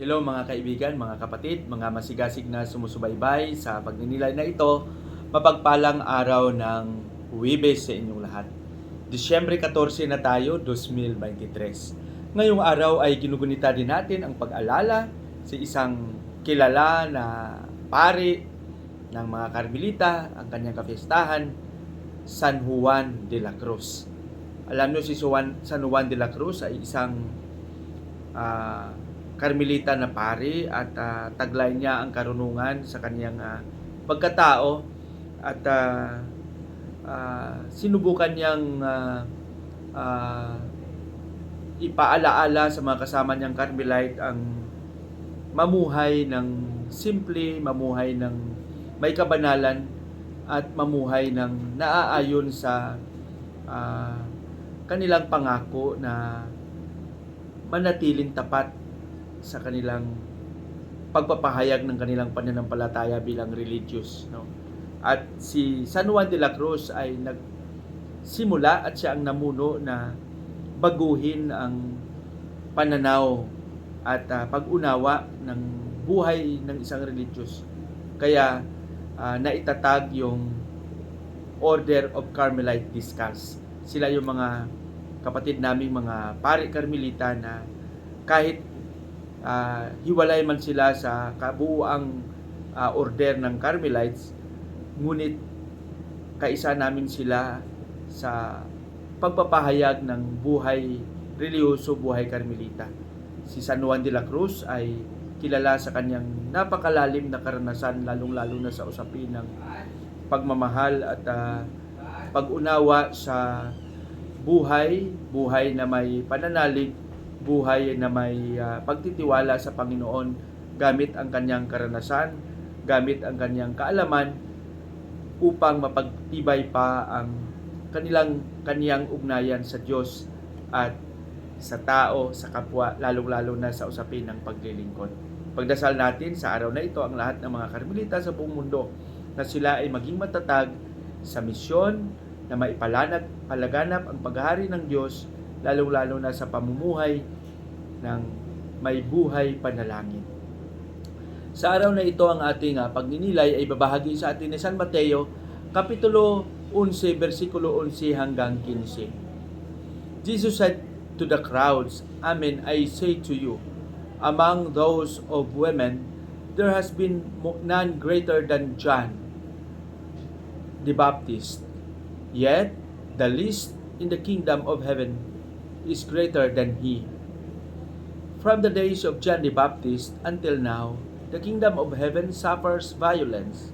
Hello mga kaibigan, mga kapatid, mga masigasig na sumusubaybay sa pagninilay na ito, mapagpalang araw ng Huwebes sa inyong lahat. Disyembre 14 na tayo, 2023. Ngayong araw ay ginugunita din natin ang pag-alala sa isang kilala na pari ng mga Karmelita, ang kanyang kapistahan, San Juan de la Cruz. Alam nyo si San Juan de la Cruz ay isang ah, Karmelita na pari at ah, taglay niya ang karunungan sa kanyang ah, pagkatao at ah, ah, sinubukan niyang ah, ah, ipaalaala sa mga kasama niyang Carmelite ang mamuhay ng simple, mamuhay ng may kabanalan at mamuhay ng naaayon sa ah, kanilang pangako na manatiling tapat sa kanilang pagpapahayag ng kanilang pananampalataya bilang religious no? At si San Juan de la Cruz ay nagsimula at siya ang namuno na baguhin ang pananaw at ah, pag-unawa ng buhay ng isang religious. Kaya ah, naitatag yung Order of Carmelite Discals sila yung mga kapatid naming mga pari Carmelita na kahit ah, hiwalay man sila sa kabuuang ah, order ng Carmelites, ngunit kaisa namin sila sa pagpapahayag ng buhay reliyoso, buhay Carmelita. Si San Juan de la Cruz ay kilala sa kanyang napakalalim na karanasan lalong-lalo na sa usapin ng pagmamahal at ah, pag-unawa sa buhay, buhay na may pananalig, buhay na may ah, pagtitiwala sa Panginoon gamit ang kanyang karanasan, gamit ang kanyang kaalaman upang mapagtibay pa ang kanilang kaniyang ugnayan sa Diyos at sa tao, sa kapwa, lalong-lalo na sa usapin ng paglilingkod. Pagdasal natin sa araw na ito ang lahat ng mga Karmelita sa buong mundo na sila ay maging matatag sa misyon na maipalanag, palaganap ang paghahari ng Diyos lalong-lalo na sa pamumuhay ng may buhay panalangin. Sa araw na ito ang ating ah, pagninilay ay babahagi sa atin ni San Mateo Kapitulo 11, versikulo 11 hanggang 15. Jesus said to the crowds, Amen, I say to you, among those of women, there has been none greater than John the Baptist. Yet, the least in the kingdom of heaven is greater than he. From the days of John the Baptist until now, the kingdom of heaven suffers violence,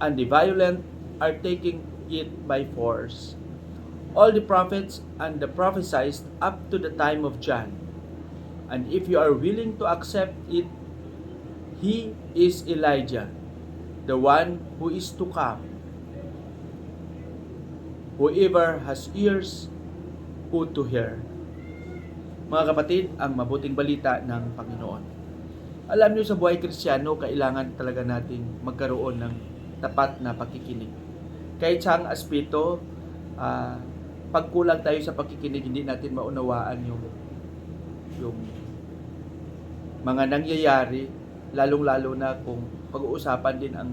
and the violent are taking it by force. All the prophets and the prophesied up to the time of John. And if you are willing to accept it, he is Elijah, the one who is to come. Whoever has ears, put to hear. Mga kapatid, ang mabuting balita ng Panginoon. Alam niyo sa buhay kristyano, kailangan talaga nating magkaroon ng tapat na pakikinig. Kahit sa ang aspeto, ah, pagkulang tayo sa pakikinig, hindi natin maunawaan yung yung mga nangyayari, lalong-lalo na kung pag-uusapan din ang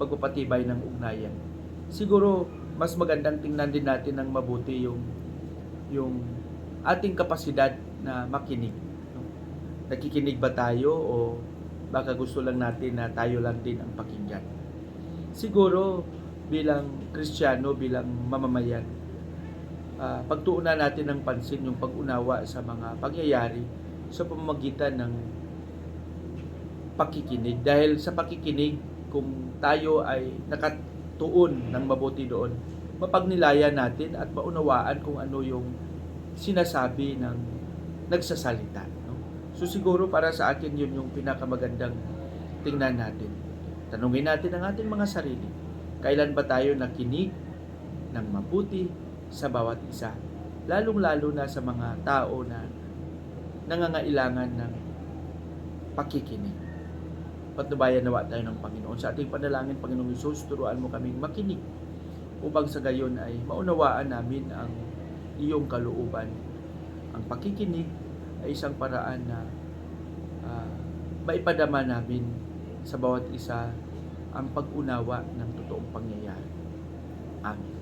pagpapatibay ng ugnayan. Siguro, mas magandang tingnan din natin ng mabuti yung yung ating kapasidad na makinig. Nakikinig ba tayo o baka gusto lang natin na tayo lang din ang pakinggan? Siguro bilang Kristiyano, bilang mamamayan, ah, pagtuunan natin ng pansin yung pag-unawa sa mga pangyayari sa pamamagitan ng pakikinig. Dahil sa pakikinig, kung tayo ay nakatuon ng mabuti doon, mapagnilayan natin at maunawaan kung ano yung sinasabi ng nagsasalita. No? So siguro para sa akin yun yung pinakamagandang tingnan natin. Tanungin natin ang ating mga sarili. Kailan ba tayo nakinig ng mabuti sa bawat isa? Lalong-lalo na sa mga tao na nangangailangan ng pakikinig. Patnubayan nawa tayo ng Panginoon. Sa ating panalangin, Panginoong Isus, turuan mo kaming makinig upang sa gayon ay maunawaan namin ang iyong kalooban. Ang pakikinig ay isang paraan na ah, maipadama namin sa bawat isa ang pag-unawa ng totoong pangyayari. Amen.